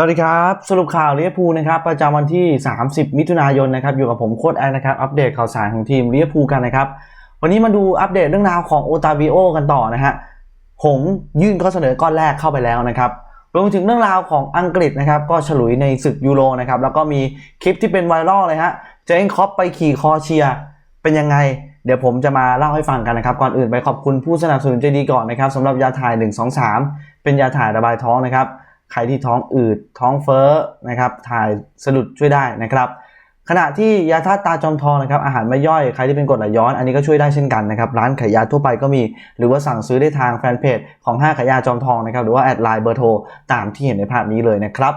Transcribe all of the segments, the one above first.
สวัสดีครับ สรุปข่าวเวอร์พูนะครับประจำวันที่ 30 มิถุนายนนะครับอยู่กับผมโค้ดแอนนะครับอัปเดตข่าวสารของทีมเวอร์พูกันนะครับ วันนี้มาดูอัปเดตเรื่องราวของโอตาวิโอกันต่อนะฮะหงยื่นข้อเสนอก้อนแรกเข้าไปแล้วนะครับรวมถึงเรื่องราวของอังกฤษนะครับก็ฉลุยในศึกยูโรนะครับแล้วก็มีคลิปที่เป็นไวรัลเลยฮะเจนคอปไปขี่คอเชียเป็นยังไง เดี๋ยวผมจะมาเล่าให้ฟังกันนะครับก่อนอื่นไปขอบคุณผู้สนับสนุนใจดีก่อนนะครับสำหรับยาถ่าย 123 เป็นยาถ่ายระบายท้องนะครับ ใครที่ท้องอืดท้องเฟ้อนะครับถ่ายสะดุดช่วยได้นะครับขณะที่ยาธาตุตาจอมทองนะครับอาหารไม่ย่อยใครที่เป็นกรดไหลย้อนอันนี้ก็ช่วยได้เช่นกันนะครับร้านขายยาทั่วไปก็มี หรือว่าสั่งซื้อได้ทางแฟนเพจของห้างขายยาจอมทองนะครับหรือว่าแอดไลน์เบอร์โทรตามที่เห็นในภาพนี้เลยนะครับ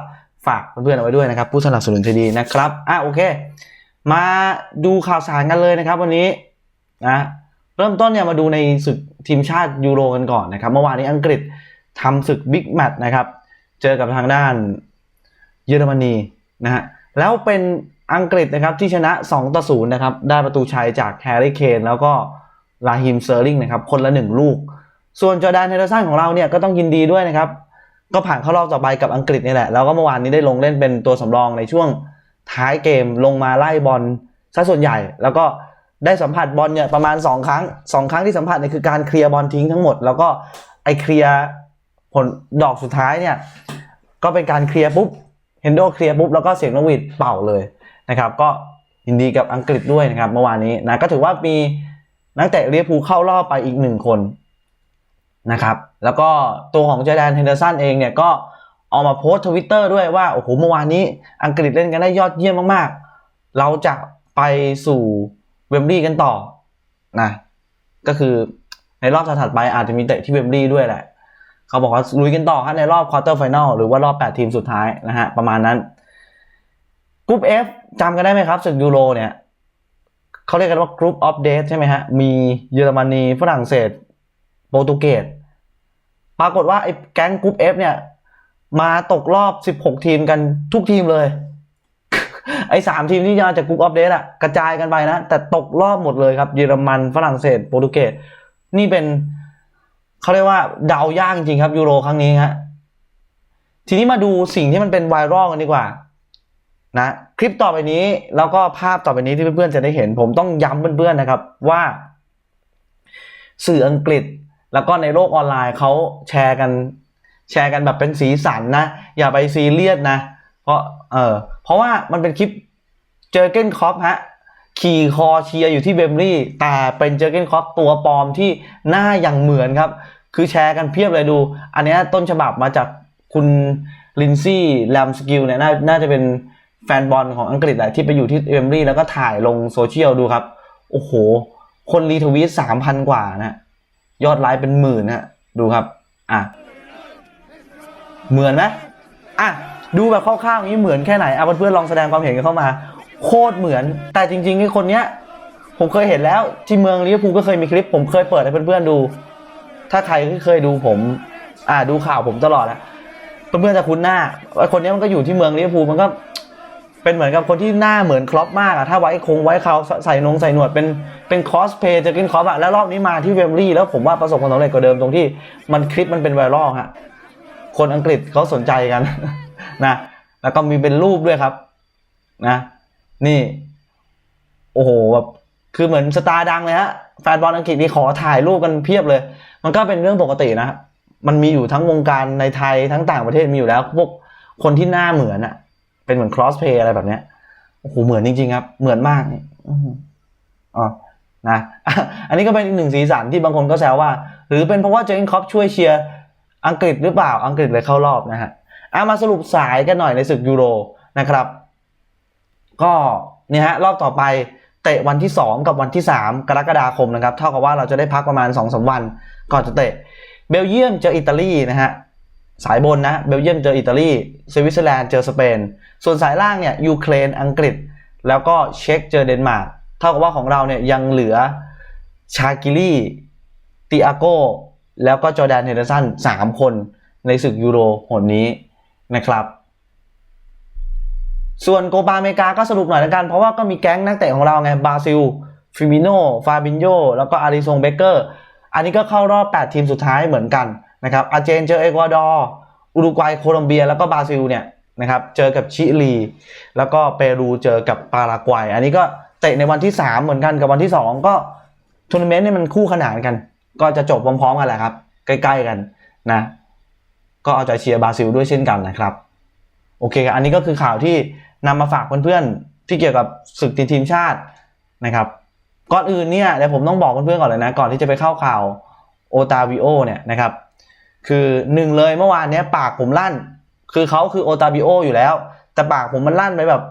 ฝากเพื่อนๆเอาไว้ด้วยนะครับผู้สนับสนุนใจดีนะครับอะโอเค มาดูข่าวสารกันเลยนะครับ วันนี้นะเริ่มต้นเนี่ยมาดูในศึกทีมชาติยูโรกันก่อนนะครับเมื่อวานนี้อังกฤษทำศึกบิ๊กแมตช์นะครับ เจอกับทางด้านเยอรมนีนะฮะแล้วเป็นอังกฤษนะครับที่ชนะ 2 ต่อ 0 นะครับ ได้ประตูชัยจากแฮร์รี่เคนแล้วก็ลาฮิมเซอร์ลิงนะครับ คนละ 1 ลูก ส่วนจอร์แดนเฮเดอร์สันของเราเนี่ยก็ต้องยินดีด้วยนะครับ ก็ผ่านเข้ารอบต่อไปกับอังกฤษนี่แหละ แล้วก็เมื่อวานนี้ได้ลงเล่นเป็นตัวสำรองในช่วงท้ายเกมลงมาไล่บอลซะส่วนใหญ่ แล้วก็ได้สัมผัสบอลเนี่ยประมาณ 2 ครั้ง 2 ครั้งที่สัมผัสเนี่ยคือการเคลียร์บอลทิ้งทั้งหมด แล้วก็ไอเคลียร์ ผลดอกสุดท้ายเนี่ย ก็เป็นการเคลียร์ปุ๊บเฮนโดเคลียร์ปุ๊บแล้วก็เสียงนกหวีดเป่าเลยนะครับ ก็ยินดีกับอังกฤษด้วยนะครับ เมื่อวานนี้นะก็ถือว่ามีนักเตะเลียพูเข้ารอบไปอีกหนึ่งคนนะครับ แล้วก็ตัวของเจแดนเฮนเดอร์สันเองเนี่ยก็ออกมาโพสต์ทวิตเตอร์ด้วยว่า โอ้โหเมื่อวานนี้อังกฤษเล่นกันได้ยอดเยี่ยมมากๆ เราจะไปสู่เวมบลีย์กันต่อนะก็คือในรอบถัดไปอาจจะมีเตะที่เวมบลีย์ด้วยแหละ เขาบอกว่าลุยกันต่อครับในรอบควอเตอร์ไฟแนลหรือว่ารอบ 8 ทีมสุดท้ายนะฮะประมาณนั้นกรุ๊ป F จำกันได้ไหมครับศึกยูโรเนี่ยเขาเรียกกันว่ากรุ๊ปออฟเดทใช่ไหมฮะมีเยอรมนีฝรั่งเศสโปรตุเกสปรากฏว่าไอ้แก๊งกรุ๊ป F เนี่ยมาตกรอบ 16 ทีมกันทุกทีมเลย ไอ้สามทีมที่มาจากกรุ๊ปออฟเดทอะกระจายกันไปนะ แต่ตกรอบหมดเลยครับ เยอรมันฝรั่งเศสโปรตุเกสนี่เป็น เขาเรียกว่าเดายากจริงๆครับยูโรครั้งนี้ฮะทีนี้มาดูสิ่งที่มันเป็นไวรัลกันดีกว่า นะ คลิปต่อไปนี้แล้วก็ภาพต่อไปนี้ที่เพื่อนๆจะได้เห็น ผมต้องย้ำเพื่อนๆนะครับว่า สื่ออังกฤษ แล้วก็ในโลกออนไลน์เขาแชร์กัน แชร์กันแบบเป็นสีสันนะ อย่าไปซีเรียสนะ เพราะเออเพราะว่ามันเป็นคลิปเจอเกนคอปฮะ ขี่คอเชียร์อยู่ที่เบมลี่ แต่เป็นเจอร์เกนคอปตัวปลอมที่หน้าอย่างเหมือนครับ คือแชร์กันเพียบเลยดู อันนี้ต้นฉบับมาจากคุณลินซี่แลมสกิลเนี่ยนน่าจะเป็นแฟนบอลของอังกฤษแหละที่ไปอยู่ที่เบมลี่แล้วก็ถ่ายลงโซเชียลดูครับ โอ้โห คนรีทวีตสามพันกว่านะยอดไลค์เป็นหมื่นนะดูครับ อะ เหมือนไหมอะ ดูแบบคร่าวๆอย่างนี้เหมือนแค่ไหนเอาเพื่อนๆลองแสดงความเห็นกันเข้ามา โคตรเหมือน แต่จริงๆไอ้คนเนี้ย ผมเคยเห็นแล้วที่เมืองลิเวอร์พูลก็เคยมีคลิป ผมเคยเปิดให้เพื่อนๆดู ถ้าใครที่เคยดูผม อ่าดูข่าวผมตลอดนะเพื่อนๆจะคุ้นหน้าไอ้คนเนี้ยมันก็อยู่ที่เมืองลิเวอร์พูลมันก็ เป็นเหมือนกับคนที่หน้าเหมือนครอปมากอะถ้าไว้คงไว้เขาใส่นงใส่หนวดเป็นเป็นคอสเพย์จะกินครอปอะแล้วรอบนี้มาที่เวมบลีย์แล้วผมว่าประสบความสำเร็จกว่าเดิมตรงที่มันคลิปมันเป็นไวรัลฮะคนอังกฤษเขาสนใจกันนะ แล้วก็มีเป็นรูปด้วยครับ นะ นี่ โอ้โหแบบคือเหมือนสตาร์ดังเลยฮะแฟนบอลอังกฤษนี่ขอถ่ายรูปกันเพียบเลย มันก็เป็นเรื่องปกตินะ มันมีอยู่ทั้งวงการในไทยทั้งต่างประเทศมีอยู่แล้วพวกคนที่หน้าเหมือนอะเป็นเหมือน cross play อะไรแบบเนี้ยโอ้โหเหมือนจริงๆครับ เหมือนมากอ๋อนะอันนี้ก็เป็นอีกหนึ่งสีสันที่บางคนก็แซวว่า หรือเป็นเพราะว่าเจนคอปช่วยเชียร์อังกฤษหรือเปล่าอังกฤษเลยเข้ารอบนะฮะเอามาสรุปสายกันหน่อยในศึกยูโรนะครับ ก็เนี่ยฮะรอบต่อไปเตะวันที่ 2 กับวันที่ 3 กรกฎาคมนะครับ เท่ากับว่าเราจะได้พักประมาณ2-3สวัน ก่อนจะเตะ เบลเยียมเจออิตาลีนะฮะสายบนนะเบลเยียมเจออิตาลีสวิตเซอร์แลนด์เจอสเปน ส่วนสายล่างเนี่ยยูเครนอังกฤษ แล้วก็เช็กเจอเดนมาร์กเท่ากับว่าของเราเนี่ยยังเหลือชากิลี่ติอาโกแล้วก็จอแดนเฮเดอร์สัน3คนในศึกยูโรหนนี้นะครับ ส่วนโกปาอเมริกาก็สรุปหน่อยละกัน เพราะว่าก็มีแก๊งนักเตะของเราไงบราซิลฟิมิโนฟาบินโยแล้วก็อาริซงเบเกอร์อันนี้ก็เข้ารอบ 8 ทีมสุดท้ายเหมือนกันนะครับอาร์เจนเจอเอกวาดอร์อุรุกวัยโคลอมเบียแล้วก็บราซิลเนี่ยนะครับเจอกับชิลี แล้วก็เปรูเจอกับปารากวัย อันนี้ก็เตะในวันที่ 3 เหมือนกันกับวันที่ 2 ก็ทัวร์นาเมนต์เนี่ยมันคู่ขนานกัน ก็จะจบพร้อมๆกันแหละครับ ใกล้ๆกันนะก็เอาใจเชียร์บราซิลด้วยเช่นกันนะครับ โอเคครับอันนี้ก็คือข่าวที่ นำมาฝากเพื่อนๆที่เกี่ยวกับศึกทีมชาตินะครับ ก่อนอื่นเนี่ยเดี๋ยวผมต้องบอกเพื่อนๆก่อนเลยนะ ก่อนที่จะไปเข้าข่าวโอตาวิโอเนี่ยนะครับ คือหนึ่งเลยเมื่อวานเนี้ยปากผมลั่น คือเขาคือโอตาบิโออยู่แล้ว แต่ปากผมมันลั่นไปแบบ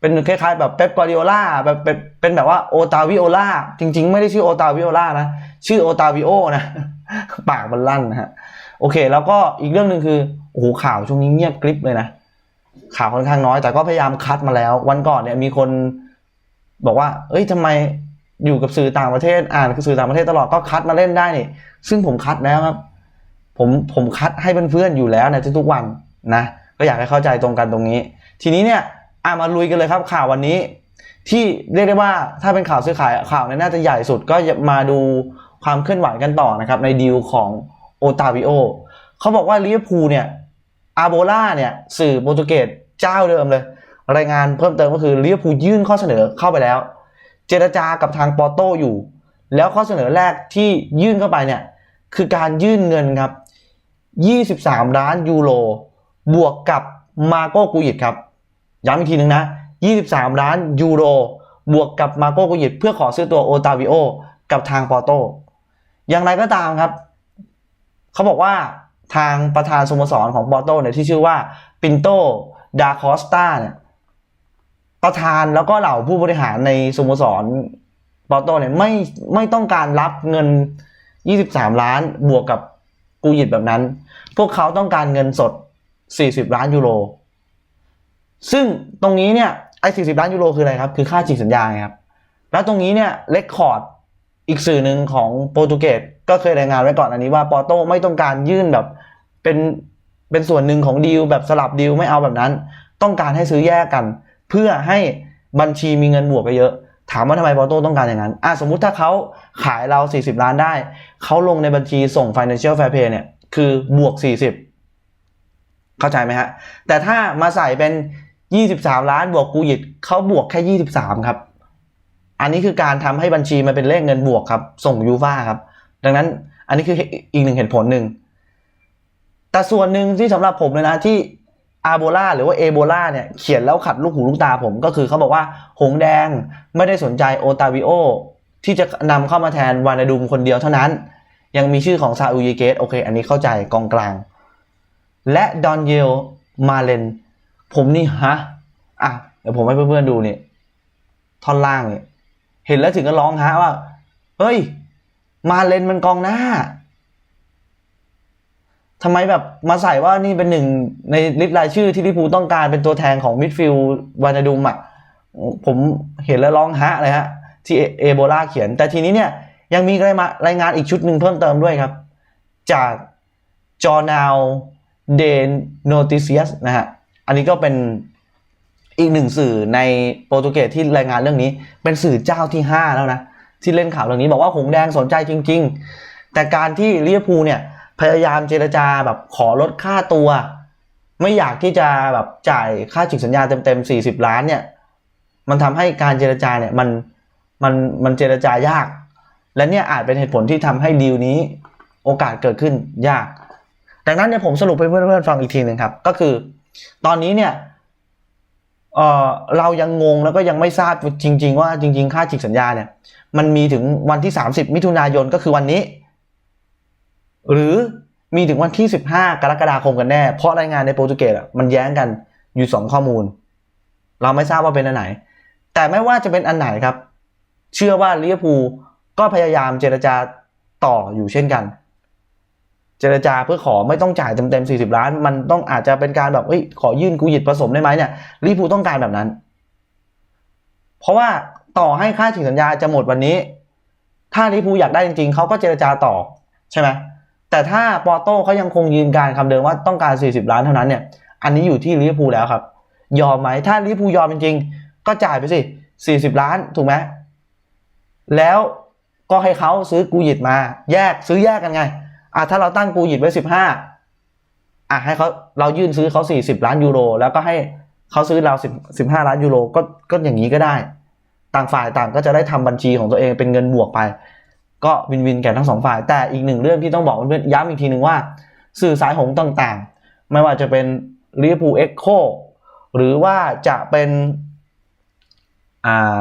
เป็นคล้ายๆแบบเป๊ปกวาดิโอล่าแบบเป็นเป็นแบบว่าโอตาวิโอล่าจริง ๆ ไม่ได้ชื่อโอตาวิโอล่านะชื่อโอตาวิโอนะปากมันลั่นนะฮะโอเค แล้วก็อีกเรื่องหนึ่งคือโอ้โหข่าวช่วงนี้เงียบกริบเลยนะ ข่าวค่อนข้างน้อย แต่ก็พยายามคัดมาแล้ว วันก่อนเนี่ยมีคนบอกว่า เอ้ยทำไมอยู่กับสื่อต่างประเทศ อ่านสื่อต่างประเทศตลอดก็คัดมาเล่นได้นี่ซึ่งผมคัดแล้วครับ ผมผมคัดให้เพื่อนๆอยู่แล้วในทุกๆวันนะก็อยากให้เข้าใจตรงกันตรงนี้ ทีนี้เนี่ยอะมาลุยกันเลยครับข่าววันนี้ ที่เรียกได้ว่าถ้าเป็นข่าวซื้อขายข่าวเนี่ยน่าจะใหญ่สุดก็มาดูความเคลื่อนไหวกันต่อนะครับในดีลของโอตาวิโอเขาบอกว่าลิเวอร์พูลเนี่ย อาโบล่าเนี่ยสื่อโปรตุเกสเจ้าเดิมเลย รายงานเพิ่มเติมก็คือลิเวอร์พูลยื่นข้อเสนอเข้าไปแล้ว เจรจากับทางปอร์โตอยู่ แล้วข้อเสนอแรกที่ยื่นเข้าไปเนี่ยคือการยื่นเงินครับ 23 ล้านยูโรบวกกับมาโกกูยิตครับย้ำอีกทีนึงนะ 23 ล้านยูโรบวกกับมาโกกูยิตเพื่อขอซื้อตัวโอตาวิโอกับทางปอร์โตอย่างไรก็ตามครับ เขาบอกว่า ทางประธานสโมสรของปอร์โตเนี่ยที่ชื่อว่าปินโตดาคอสตาเนี่ยประธานแล้วก็เหล่าผู้บริหารในสโมสรปอร์โตเนี่ยไม่ไม่ต้องการรับเงิน 23 ล้านบวกกับกูยิตแบบนั้น พวกเขาต้องการเงินสด 40 ล้านยูโร ซึ่งตรงนี้เนี่ยไอ้40 ล้านยูโรคืออะไรครับ คือค่าฉีกสัญญาไงครับ แล้วตรงนี้เนี่ยเลคคอร์ด อีกสื่อหนึ่งของโปรตุเกสก็เคยรายงานไว้ก่อนอันนี้ว่าปอโต้ไม่ต้องการยื่นแบบเป็นเป็นส่วนหนึ่งของดีลแบบสลับดีลไม่เอาแบบนั้น ต้องการให้ซื้อแยกกัน เพื่อให้บัญชีมีเงินบวกไปเยอะ ถามว่าทำไมปอโต้ต้องการอย่างนั้นอะสมมุติถ้าเขาขายเรา 40 ล้านได้ เขาลงในบัญชีส่ง financial fair play เนี่ยคือบวก 40 เข้าใจไหมฮะ แต่ถ้ามาใส่เป็น 23 ล้านบวกกูยิตเขาบวกแค่ 23 ครับ อันนี้คือการทำให้บัญชีมันเป็นเลขเงินบวกครับ ส่งยูฟ่าครับ ดังนั้นอันนี้คืออีกหนึ่งเหตุผลหนึ่ง แต่ส่วนหนึ่งที่สำหรับผมเลยนะที่อาโบลาหรือว่าเอโบลาเนี่ยเขียนแล้วขัดลูกหูลูกตาผมก็คือเขาบอกว่าหงแดงไม่ได้สนใจโอตาวิโอที่จะนำเข้ามาแทนวานาดุมคนเดียวเท่านั้น ยังมีชื่อของซาอูยเกตโอเค อันนี้เข้าใจกองกลาง และดอนเยลมาเลนผมนี่ฮะอะเดี๋ยวผมให้เพื่อนๆดูเนี่ยท่อนล่างเนี่ย เห็นแล้วถึงก็ร้องฮะว่า เฮ้ย มาเลนมันกองหน้าทำไมแบบมาใส่ว่านี่เป็นหนึ่งในลิสต์รายชื่อที่ลิเวอร์พูต้องการเป็นตัวแทนของมิดฟิลด์วานาดุมอะผมเห็นแล้วร้องฮะเลยฮะ ที่เอโบลาเขียน แต่ทีนี้เนี่ยยังมีรายมารายงานอีกชุดหนึ่งเพิ่มเติมด้วยครับ จากจอร์นาวเดนโนติเซียสนะฮะ อันนี้ก็เป็น อีกหนึ่งสื่อในโปรตุเกสที่รายงานเรื่องนี้ เป็นสื่อเจ้าที่ 5 แล้วนะ ที่เล่นข่าวเรื่องนี้บอกว่าหงแดงสนใจจริง ๆ แต่การที่ลิเวอร์พูลเนี่ยพยายามเจรจาแบบขอลดค่าตัว ไม่อยากที่จะแบบจ่ายค่าฉีกสัญญาเต็มๆ40 ล้านเนี่ยมันทำให้การเจรจาเนี่ยมันมันมันเจรจายาก และเนี่ยอาจเป็นเหตุผลที่ทำให้ดีลนี้โอกาสเกิดขึ้นยาก ดังนั้นเนี่ยผมสรุปให้เพื่อนๆฟังอีกทีหนึ่งครับ ก็คือ ตอนนี้เนี่ย เออเรายังงงแล้วก็ยังไม่ทราบจริง ๆ ว่าจริง ๆ ค่าฉีกสัญญาเนี่ย มันมีถึงวันที่ 30 มิถุนายนก็คือวันนี้ หรือมีถึงวันที่ 15 กรกฎาคมกันแน่ เพราะรายงานในโปรตุเกสมันแย้งกันอยู่ 2 ข้อมูล เราไม่ทราบว่าเป็นอันไหน แต่ไม่ว่าจะเป็นอันไหนครับ เชื่อว่าลิเวอร์พูลก็พยายามเจรจาต่ออยู่เช่นกัน จรจาเพื่อขอไม่ต้องจ่ายเต็มๆ40 ล้าน มันต้องอาจจะเป็นการแบบเฮ้ยขอยื่นกูหยิดผสมได้ไหมเนี่ยลิพูต้องการแบบนั้น เพราะว่าต่อให้ค่าฉีกสัญญาจะหมดวันนี้ ถ้าลิพูอยากได้จริงๆเขาก็เจรจาต่อใช่ไหมแต่ถ้าปอโต้เขายังคงยืนการคำเดิมว่าต้องการ 40 ล้านเท่านั้นเนี่ย อันนี้อยู่ที่ลิพูแล้วครับ ยอมไหมถ้าลิพูยอมจริงๆก็จ่ายไปสิ 40 ล้านถูกไหมแล้วก็ให้เขาซื้อกูหยิดมา แยกซื้อแยกกันไง อะถ้าเราตั้งกูหยิดไว้15อะให้เขาเรายื่นซื้อเขา40ล้านยูโร แล้วก็ให้เขาซื้อเรา10 15ล้านยูโรก็ก็อย่างนี้ก็ได้ ต่างฝ่ายต่างก็จะได้ทำบัญชีของตัวเองเป็นเงินบวกไป ก็วินวินแก่ทั้งสองฝ่าย แต่อีกหนึ่งเรื่องที่ต้องบอกเพื่อนย้ำอีกทีหนึ่งว่า สื่อสายหงส์ต่างๆ ไม่ว่าจะเป็นลิเวอร์พูลเอ็กโคหรือว่าจะเป็นอ่า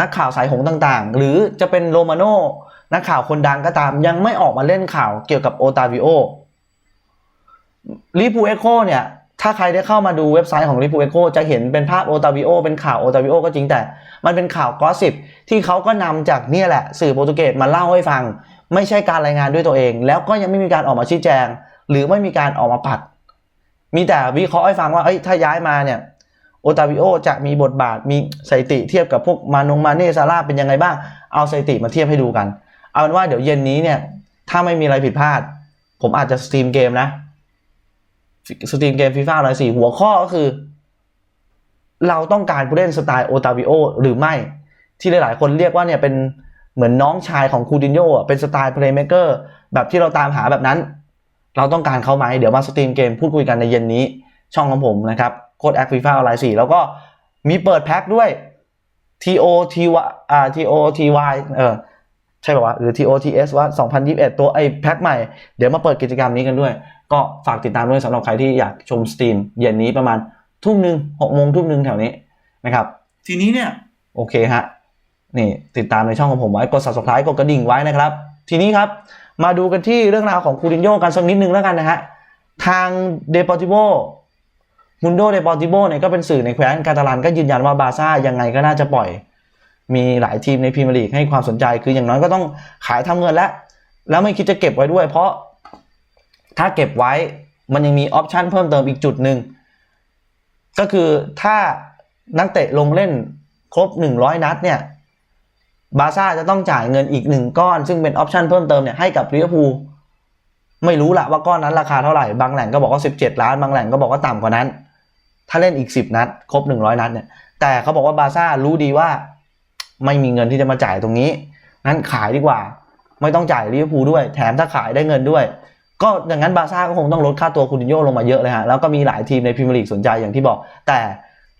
นักข่าวสายหงส์ต่างๆ หรือจะเป็นโรมาโน นักข่าวคนดังก็ตามยังไม่ออกมาเล่นข่าวเกี่ยวกับโอตาวิโอลิเวอร์พูเอโคเนี่ย ถ้าใครได้เข้ามาดูเว็บไซต์ของลิเวอร์พูเอโคจะเห็นเป็นภาพโอตาวิโอเป็นข่าวโอตาวิโอก็จริงแต่ มันเป็นข่าวกอสิบที่เขาก็นำจากเนี่ยแหละ สื่อโปรตุเกสมาเล่าให้ฟัง ไม่ใช่การรายงานด้วยตัวเอง แล้วก็ยังไม่มีการออกมาชี้แจง หรือไม่มีการออกมาปัด มีแต่วิเคราะห์ให้ฟังว่าเอ้ยถ้าย้ายมาเนี่ยโอตาวิโอจะมีบทบาทมีสถิติเทียบกับพวกมานงมาเน่ซาร่าเป็นยังไงบ้าง เอาสถิติมาเทียบให้ดูกัน เอาเป็นว่าเดี๋ยวเย็นนี้เนี่ย ถ้าไม่มีอะไรผิดพลาด ผมอาจจะสตรีมเกมนะ สตรีมเกมฟีฟ่าอะไรสี่หัวข้อก็คือ เราต้องการผู้เล่นสไตล์โอตาวิโอหรือไม่ ที่หลายๆ คนเรียกว่าเนี่ยเป็นเหมือนน้องชายของคูดินโยอะเป็นสไตล์เพลย์เมเกอร์แบบที่เราตามหาแบบนั้น เราต้องการเขาไหมเดี๋ยวมาสตรีมเกมพูดคุยกันในเย็นนี้ ช่องของผมนะครับโค้ดแอคฟีฟ่าออนไลน์สี่แล้วก็มีเปิดแพ็คด้วย TO T Y อ่า TO T Y เออ ใช่ป่าวะหรือ TO TS ว่า 2021 ตัวไอ้แพ็คใหม่ เดี๋ยวมาเปิดกิจกรรมนี้กันด้วย ก็ฝากติดตามด้วยสำหรับใครที่อยากชมสตรีมเย็นนี้ประมาณทุ่มหนึ่งหกโมงทุ่มหนึ่งแถวนี้นะครับ ทีนี้เนี่ย โอเคฮะนี่ติดตามในช่องของผมไว้ กด subscribe กดกระดิ่งไว้นะครับ ทีนี้ครับ มาดูกันที่เรื่องราวของคูรินโญ่กันสักนิดนึงแล้วกันนะฮะทางเดปอติโบมุนโดเดปอติโบเนี่ยก็เป็นสื่อในแคว้นกาตาลันก็ยืนยันว่าบาซ่ายังไงก็น่าจะปล่อย มีหลายทีมในพรีเมียร์ลีกให้ความสนใจคืออย่างน้อยก็ต้องขายทำเงินแล้ว แล้วไม่คิดจะเก็บไว้ด้วย เพราะถ้าเก็บไว้มันยังมีออปชันเพิ่มเติมอีกจุดหนึ่งก็คือถ้านักเตะลงเล่นครบ 100 นัดเนี่ยบาซ่าจะต้องจ่ายเงินอีกหนึ่งก้อน ซึ่งเป็นออปชันเพิ่มเติมเนี่ยให้กับลิเวอร์พูลไม่รู้ละว่าก้อนนั้นราคาเท่าไหร่ บางแหล่งก็บอกว่า 17 ล้าน บางแหล่งก็บอกว่าต่ำกว่านั้น ถ้าเล่นอีก 10 นัด ครบ 100 นัดเนี่ย แต่เขาบอกว่าบาซ่ารู้ดีว่า ไม่มีเงินที่จะมาจ่ายตรงนี้ นั้นขายดีกว่า ไม่ต้องจ่ายลิเวอร์พูลด้วย แถมถ้าขายได้เงินด้วย ก็อย่างนั้นบาซ่าก็คงต้องลดค่าตัวคูตินโยลงมาเยอะเลยฮะแล้วก็มีหลายทีมในพรีเมียร์ลีกสนใจอย่างที่บอก แต่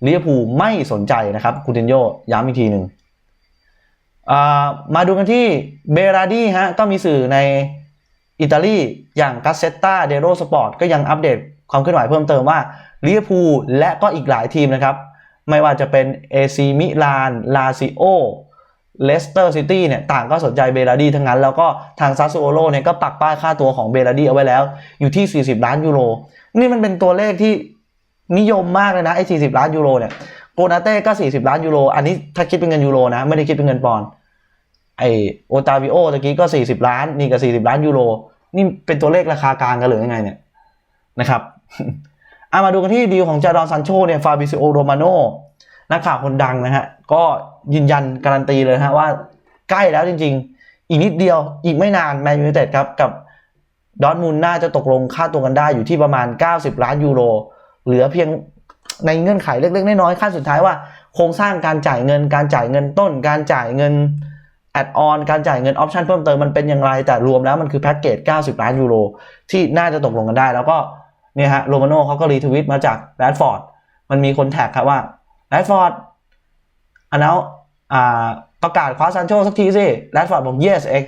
ลิเวอร์พูลไม่สนใจนะครับคูตินโยย้ำอีกทีหนึ่งมาดูกันที่เบราดีฮะก็มีสื่อในอิตาลีอย่างกัสเซตตาเดโรสปอร์ตก็ยังอัปเดตความเคลื่อนไหวเพิ่มเติมว่าลิเวอร์พูลและก็อีกหลายทีมนะครับ ไม่ว่าจะเป็นเอซีมิลาน ลาซิโอ เลสเตอร์ซิตี้เนี่ยต่างก็สนใจเบราดีทั้งนั้น แล้วก็ทางซาซูโอโลเนี่ยก็ปักป้ายค่าตัวของเบราดีเอาไว้แล้ว อยู่ที่ 40 ล้านยูโร นี่มันเป็นตัวเลขที่นิยมมากเลยนะไอ้ 40 ล้านยูโรเนี่ยโกนาเต้ก็ 40 ล้านยูโร อันนี้ถ้าคิดเป็นเงินยูโรนะ ไม่ได้คิดเป็นเงินปอนด์ไอโอตาวิโอตะกี้ก็ 40 ล้าน นี่ก็ 40 ล้านยูโร นี่เป็นตัวเลขราคากลางกันหรือยังไงเนี่ยนะครับ อามาดูกันที่ดีลของจาดอนซันโชเนี่ยฟาบิซิโอโรมาโนนักข่าวคนดังนะฮะ ก็ยืนยันการันตีเลยฮะว่าใกล้แล้วจริง ๆ อีกนิดเดียวอีกไม่นานแมนยูไนเต็ดครับกับดอทมุนด์น่าจะตกลงค่าตัวกันได้อยู่ที่ประมาณ 90 ล้านยูโร เหลือเพียงในเงื่อนไขเล็กๆ น้อยๆขั้นสุดท้ายว่าโครงสร้างการจ่ายเงิน การจ่ายเงินต้น การจ่ายเงินแอดออนการจ่ายเงินออปชันเพิ่มเติมมันเป็นอย่างไรแต่รวมแล้วมันคือแพ็กเกจ 90 ล้านยูโรที่น่าจะตกลงกันได้ แล้วก็ เนี่ยฮะโรมาโน่เขาก็รีทวิตมาจากแรดฟอร์ดมันมีคนแท็กครับว่าแรดฟอร์ดอันนั้นอ่าประกาศคว้าซันโชสักทีสิแรดฟอร์ดบอก yes x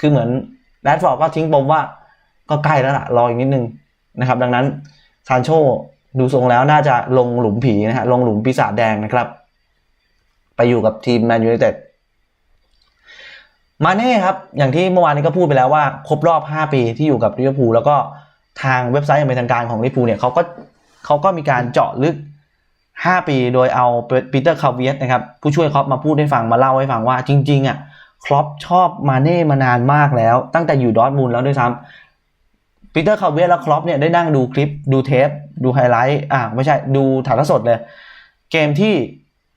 คือเหมือนแรดฟอร์ดก็ทิ้งปมว่าก็ใกล้แล้วล่ะ รออีกนิดนึงนะครับ ดังนั้นซานโชดูทรงแล้วน่าจะลงหลุมผีนะฮะลงหลุมปีศาจแดงนะครับ ไปอยู่กับทีมแมนยูไนเต็ดมาเน่ครับ อย่างที่เมื่อวานนี้ก็พูดไปแล้วว่า ครบรอบ 5 ปีที่อยู่กับลิเวอร์พูลแล้วก็ ทางเว็บไซต์อย่างเป็นทางการของลิพูเนี่ยเขาก็เขาก็มีการเจาะลึก 5 ปีโดยเอาปีเตอร์คาเวียสนะครับผู้ช่วยครอปมาพูดให้ฟังมาเล่าให้ฟังว่าจริง ๆ อะครอปชอบมาเน่มานานมากแล้ว ตั้งแต่อยู่ดอทมูลแล้วด้วยซ้ำปีเตอร์คาเวียสและครอปเนี่ยได้นั่งดูคลิปดูเทป ดูไฮไลท์อ่าไม่ใช่ดูถ่ายทอดสดเลย เกมที่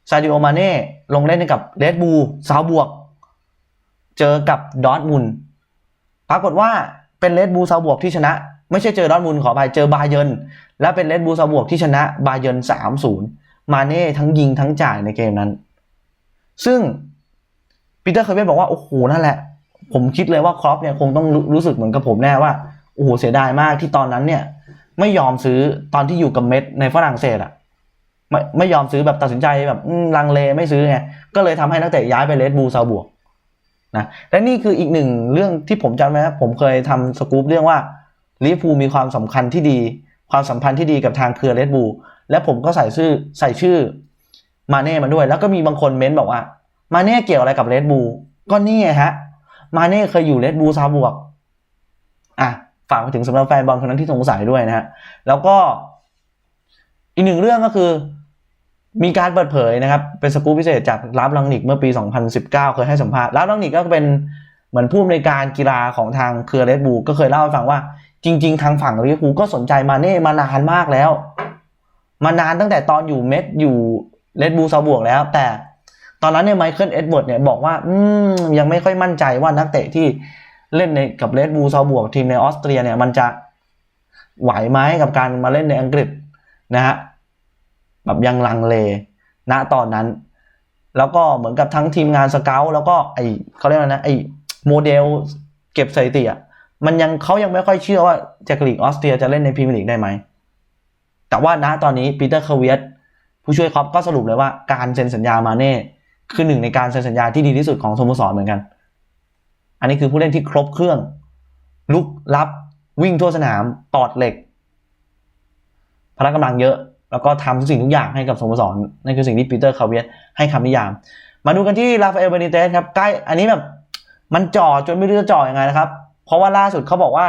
ซาดิโอมาเน่ลงเล่นกับเรดบูซาวบวก เจอกับดอทมุนปรากฏว่าเป็นเรดบูซาวบวกที่ชนะ ไม่ใช่เจอดอทมุนขอไปเจอบาเยนและเป็นเรดบูซาวบวกที่ชนะบาเยน3-0มศูนย์มาเน่ทั้งยิงทั้งจ่ายในเกมนั้น ซึ่งปีเตอร์เคเวนบอกว่า โอ้โห นั่นแหละ ผมคิดเลยว่าครอปเนี่ยคงต้องรู้รู้สึกเหมือนกับผมแน่ว่า โอ้โห เสียดายมากที่ตอนนั้นเนี่ย ไม่ยอมซื้อตอนที่อยู่กับเม็ดในฝรั่งเศสอะไม่ไม่ยอมซื้อแบบตัดสินใจแบบลังเลไม่ซื้อไง ก็เลยทำให้นักเตะย้ายไปเลดบูซาบวกนะและนี่คืออีกหนึ่งเรื่องที่ผมจำไว้ครับผมเคยทำสกู๊ปเรื่องว่า ลิเวอร์พูมีความสำคัญที่ดี ความสัมพันธ์ที่ดีกับทางเครือเลดบูลและผมก็ใส่ชื่อใส่ชื่อมาเน่มาด้วย แล้วก็มีบางคนเม้นบอกว่า มาเน่เกี่ยวอะไรกับเลดบูลก็นี่ไงฮะ มาเน่เคยอยู่เลดบูลซาบวก อะฝากไปถึงสำหรับแฟนบอลคนนั้นที่สงสัยด้วยนะฮะ แล้วก็อีกหนึ่งเรื่องก็คือ มีการเปิดเผยนะครับ เป็นสกู๊ปพิเศษจากรับลังนิกเมื่อปี 2019 เคยให้สัมภาษณ์รับลังนิกก็เป็นเหมือนผู้อำนวยการกีฬาของทางเครือเรดบูลก็เคยเล่าให้ฟังว่า จริง ๆ ทางฝั่งลิเวอร์พูลก็สนใจมาเน่มานานมากแล้ว มานานตั้งแต่ตอนอยู่เม็ดอยู่เรดบูซาบวกแล้ว แต่ตอนนั้นเนี่ยไมเคิลเอ็ดเวิร์ดเนี่ยบอกว่า อืมยังไม่ค่อยมั่นใจว่านักเตะที่เล่นในกับเรดบูซาบวกทีมในออสเตรียเนี่ยมันจะไหวไหมกับการมาเล่นในอังกฤษนะฮะแบบยังลังเลณตอนนั้น แล้วก็เหมือนกับทั้งทีมงานสเกลแล้วก็ไอเขาเรียกว่านะไอโมเดลเก็บสถิติอะ มันยังเขายังไม่ค่อยเชื่อว่าจากลีกออสเตรียจะเล่นในพรีเมียร์ลีกได้ไหม แต่ว่าณตอนนี้ปีเตอร์เคเวียสผู้ช่วยครอปก็สรุปเลยว่าการเซ็นสัญญามาเน่คือหนึ่งในการเซ็นสัญญาที่ดีที่สุดของสโมสรเหมือนกัน อันนี้คือผู้เล่นที่ครบเครื่อง ลุกรับวิ่งทั่วสนามปอดเหล็ก พละกำลังเยอะ แล้วก็ทำทุกสิ่งทุกอย่างให้กับสโมสรนั่นคือสิ่งที่ปีเตอร์คาเวียสให้คำนิยาม มาดูกันที่ราฟาเอลเบนิเตสครับใกล้อันนี้แบบมันจ่อจนไม่รู้จะจ่อยังไงนะครับ เพราะว่าล่าสุดเขาบอกว่า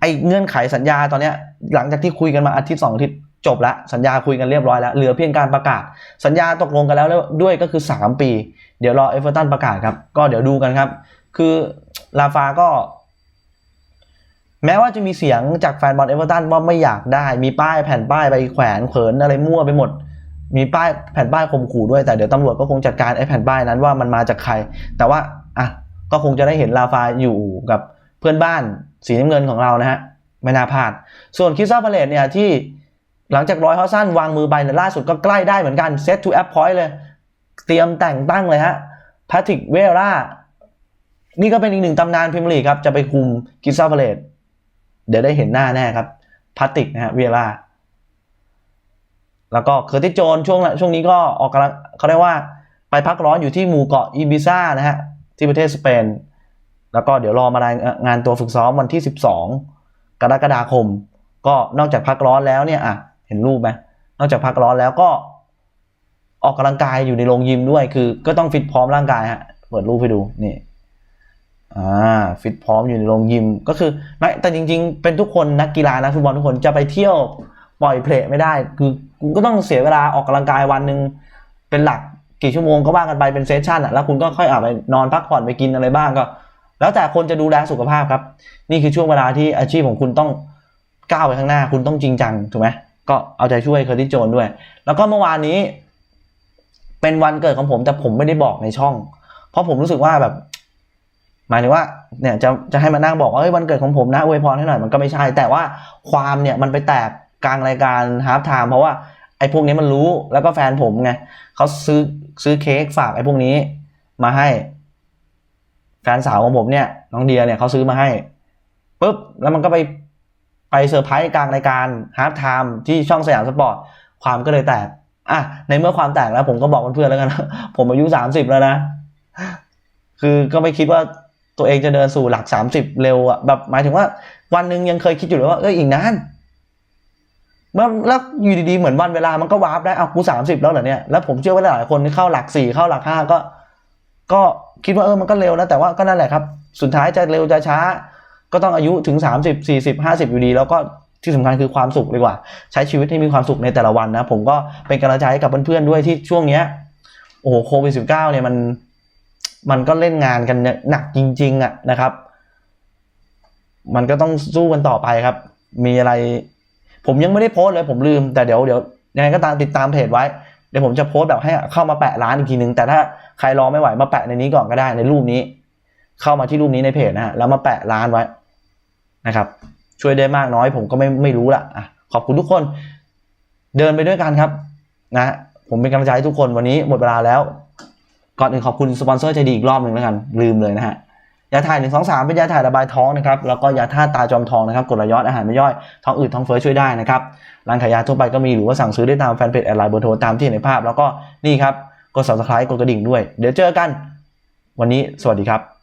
ไอ้เงื่อนไขสัญญาตอนเนี้ย หลังจากที่คุยกันมาอาทิตย์สองอาทิตย์จบละสัญญาคุยกันเรียบร้อยแล้วเหลือเพียงการประกาศ สัญญาตกลงกันแล้วด้วยก็คือ 3 ปี เดี๋ยวรอเอเวอร์ตันประกาศครับ ก็เดี๋ยวดูกันครับ คือลาฟาก็ แม้ว่าจะมีเสียงจากแฟนบอลเอเวอร์ตันว่าไม่อยากได้มีป้ายแผ่นป้ายไปแขวนเขินอะไรมั่วไปหมด มีป้ายแผ่นป้ายข่มขู่ด้วยแต่เดี๋ยวตำรวจก็คงจัดการไอ้แผ่นป้ายนั้นว่ามันมาจากใคร แต่ว่าอะ ก็คงจะได้เห็นลาฟาอยู่กับเพื่อนบ้านสีน้ำเงินของเรานะฮะไม่น่าพลาด ส่วนคิซซ่าพาเลตเนี่ยที่หลังจากร้อยฮอสซันวางมือไปเนี่ยล่าสุดก็ใกล้ได้เหมือนกันเซตทูแอปพอยต์เลย เตรียมแต่งตั้งเลยฮะแพทริกเวรานี่ก็เป็นอีกหนึ่งตำนานพรีเมียร์ลีครับ จะไปคุมคิซซ่าพาเลตเดี๋ยวได้เห็นหน้าแน่ครับพาติกนะฮะเวราแล้วก็เคอร์ติโจนช่วงช่วงนี้ก็ออกกำลังเขาเรียกว่าไปพักร้อนอยู่ที่หมู่เกาะอีบิซ่านะฮะ ที่ประเทศสเปน แล้วก็เดี๋ยวรอมารายงานตัวฝึกซ้อมวันที่ 12 กรกฎาคม ก็นอกจากพักร้อนแล้วเนี่ยอะเห็นรูปไหมนอกจากพักร้อนแล้วก็ออกกำลังกายอยู่ในโรงยิมด้วย คือก็ต้องฟิตพร้อมร่างกายฮะ เปิดรูปให้ดู นี่อ่าฟิตพร้อมอยู่ในโรงยิม ก็คือไม่แต่จริง ๆ เป็นทุกคนนักกีฬานักฟุตบอลทุกคนจะไปเที่ยวปล่อยเพลไม่ได้ คือก็ต้องเสียเวลาออกกำลังกายวันหนึ่งเป็นหลัก กี่ชั่วโมงก็ว่ากันไปเป็นเซสชันอะแล้วคุณก็ค่อยอาไปนอนพักผ่อนไปกินอะไรบ้างก็ แล้วแต่คนจะดูแลสุขภาพครับ นี่คือช่วงเวลาที่อาชีพของคุณต้องก้าวไปข้างหน้า คุณต้องจริงจังถูกไหมก็เอาใจช่วยเคอร์ติโจนด้วย แล้วก็เมื่อวานนี้ เป็นวันเกิดของผมแต่ผมไม่ได้บอกในช่อง เพราะผมรู้สึกว่าแบบ หมายถึงว่าเนี่ยจะจะให้มานั่งบอกว่าเฮ้ยวันเกิดของผมนะอวยพรให้หน่อยมันก็ไม่ใช่ แต่ว่าความเนี่ยมันไปแตกกลางรายการฮาร์ฟไทม์เพราะว่าไอ้พวกนี้มันรู้แล้วก็แฟนผมไงเขาซื้อ ซื้อเค้กฝากไอ้พวกนี้มาให้แฟนสาวของผมเนี่ยน้องเดียเนี่ยเขาซื้อมาให้ปุ๊บแล้วมันก็ไปไปเซอร์ไพรส์กลางรายการฮาร์ฟไทม์ที่ช่องสยามสปอร์ตความก็เลยแตกอะในเมื่อความแตกแล้วผมก็บอกเพื่อนๆแล้วกัน ผมอายุสามสิบแล้วนะ คือก็ไม่คิดว่าตัวเองจะเดินสู่หลักสามสิบเร็วอะแบบหมายถึงว่าวันหนึ่งยังเคยคิดอยู่เลยว่าเอออีกนาน เมื่อแล้วอยู่ดีๆเหมือนวันเวลามันก็วาร์ปได้เอากูสามสิบแล้วเหรอเนี่ยแล้วผมเชื่อว่าหลายคนที่เข้าหลักสี่เข้าหลักห้าก็ ก็คิดว่าเออมันก็เร็วนะแต่ว่าก็นั่นแหละครับ สุดท้ายจะเร็วจะช้า ก็ต้องอายุถึง 30 40 50 อยู่ดี แล้วก็ที่สำคัญคือความสุขดีกว่า ใช้ชีวิตให้มีความสุขในแต่ละวันนะ ผมก็เป็นกำลังใจให้กับเพื่อนๆด้วยที่ช่วงเนี้ยโอ้โหโควิดสิบเก้าเนี่ยมันมันก็เล่นงานกันหนักจริง ๆอะนะครับ มันก็ต้องสู้กันต่อไปครับ มีอะไร ผมยังไม่ได้โพสเลย ผมลืมแต่เดี๋ยวเดี๋ยวยังไงก็ตามติดตามเพจไว้เดี๋ยวผมจะโพสแบบให้เข้ามาแปะร้านอีกทีนึง แต่ถ้าใครรอไม่ไหวมาแปะในนี้ก่อนก็ได้ในรูปนี้ เข้ามาที่รูปนี้ในเพจนะฮะแล้วมาแปะร้านไว้นะครับ ช่วยได้มากน้อยผมก็ไม่ไม่รู้ละอะขอบคุณทุกคน เดินไปด้วยกันครับ นะผมเป็นกำลังใจให้ทุกคนวันนี้หมดเวลาแล้ว ก่อนอื่นขอบคุณสปอนเซอร์ใจดีอีกรอบหนึ่งแล้วกัน ลืมเลยนะฮะ ยาถ่าย 1 2 3 เป็นยาถ่ายระบายท้องนะครับ แล้วก็ยาธาตุตาจอมทองนะครับกรดไหลย้อนอาหารไม่ย่อย ท้องอืดท้องเฟ้อช่วยได้นะครับ ร้านขายยาทั่วไปก็มีหรือว่าสั่งซื้อได้ตามแฟนเพจแอดไลน์เบอร์โทรตามที่เห็นในภาพ แล้วก็นี่ครับ กด subscribe กดกระดิ่งด้วย เดี๋ยวเจอกัน วันนี้สวัสดีครับ